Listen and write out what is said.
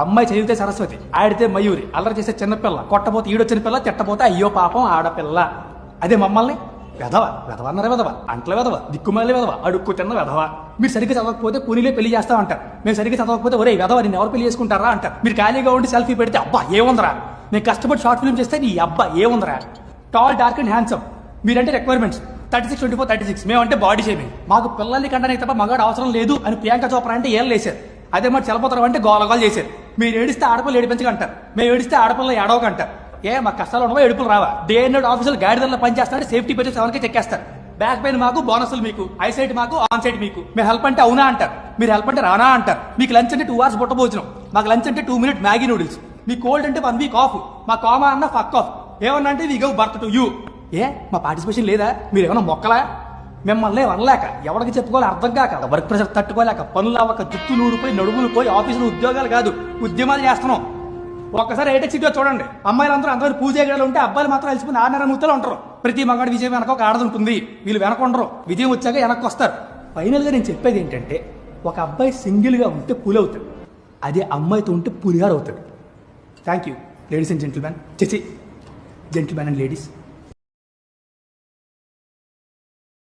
అమ్మాయి చదివితే సరస్వతి ఆడితే మయూరి అల్లరి చేసే చిన్నపిల్ల కొట్టపోతే ఈడొచ్చిన పిల్ల తిట్టబోతే అయ్యో పాపం ఆడపిల్ల. అదే మమ్మల్ని? వెధవ వెధవ అన్నారే వెధవ అంట్ల వెధవ దిక్కుమాలి వెధవ అడుక్కు తిన్న వెధవ. మీరు సరిగ్గా చదవకపోతే పునిలే పెళ్ళి చేస్తామంటారు మేము సరిగ్గా చదవకపోతే ఒరే వెధవ నేను ఎవరు పెళ్ళి చేసుకుంటారా అంటారు. మీరు ఖాళీగా ఉండి సెల్ఫీ పెడితే అబ్బా ఏముందరా? నేను కష్టపడి షార్ట్ ఫిల్మ్ చేస్తే నీ అబ్బా ఏముందరా? టాల్ డార్క్ అండ్ హ్యాండ్సమ్ మీరంటే requirements thirty six twenty four thirty six. మేమంటే బాడీ షేమింగ్ మాకు పిల్లల్ని కంటే తప్ప మగాడు అవసరం లేదు అని ప్రియాంక చోప్రా అంటే ఏం వేసారు అదే మరి చల్లపోతారు అంటే గోలగోలు చేశారు. మీరు ఏడిస్తే ఆడపిల్లలు ఏడిపించకంటారు మేము ఏడిస్తే ఆడపిల్లలు ఏడవకంటారు ఏ మా కష్టాలు ఉండవా ఏడుపులు రావా? డే అండ్ ఆఫీసులు గాడిదల్లో పని చేస్తారంటే సేఫ్టీ పెట్టి సెవెన్కి చెక్కేస్తారు. బ్యాక్ పెయిన్ మాకు బోనస్లు మీకు ఐ సైడ్ మాకు ఆన్ సైడ్ మీకు. మీరు హెల్ప్ అంటే అవునా అంటారు? మీరు హెల్ప్ అంటే రానా అంటారు? మీకు లంచ్ అంటే టూ అవర్స్ బుట్ట భోజనం. మాకు లంచ్ అంటే టూ మినిట్ మ్యాగీ నూడిల్స్ మీ కోల్డ్ అంటే వన్ వీక్ ఆఫ్ మా కామా అన్న ఫక్ ఆఫ్ ఏమన్నా అంటే we gave birth to you ఏ మా పార్టిసిపేషన్ లేదా? మీరు ఏమైనా మొక్కలా? మిమ్మల్ని వనలేక ఎవరికి చెప్పుకోవాలి అర్థం కాక వర్క్ ప్రెషర్ తట్టుకోలేక పనులు అవ్వక జుత్తు నూరిపోయి నడుములు పోయి ఆఫీసులో ఉద్యోగాలు కాదు ఉద్యమాలు చేస్తున్నాం. ఒక్కసారి ఏటెక్ సిటీలో చూడండి. అమ్మాయిలందరూ అందరూ పూజ గడలు ఉంటే అబ్బాయిలు మాత్రం కలిసిపోయి ఆరున్నర ముద్దలు ఉంటారు. ప్రతి మగాడు విజయం వెనక ఒక ఆడది ఉంటుంది. వీళ్ళు వెనక ఉండరు. విజయం వచ్చాక వెనక్కి వస్తారు. ఫైనల్గా నేను చెప్పేది ఏంటంటే ఒక అబ్బాయి సింగిల్గా ఉంటే పూలు అవుతాడు. అదే అమ్మాయితో ఉంటే పూలిగారు అవుతాడు. Thank you ladies and gentlemen చచి gentlemen and ladies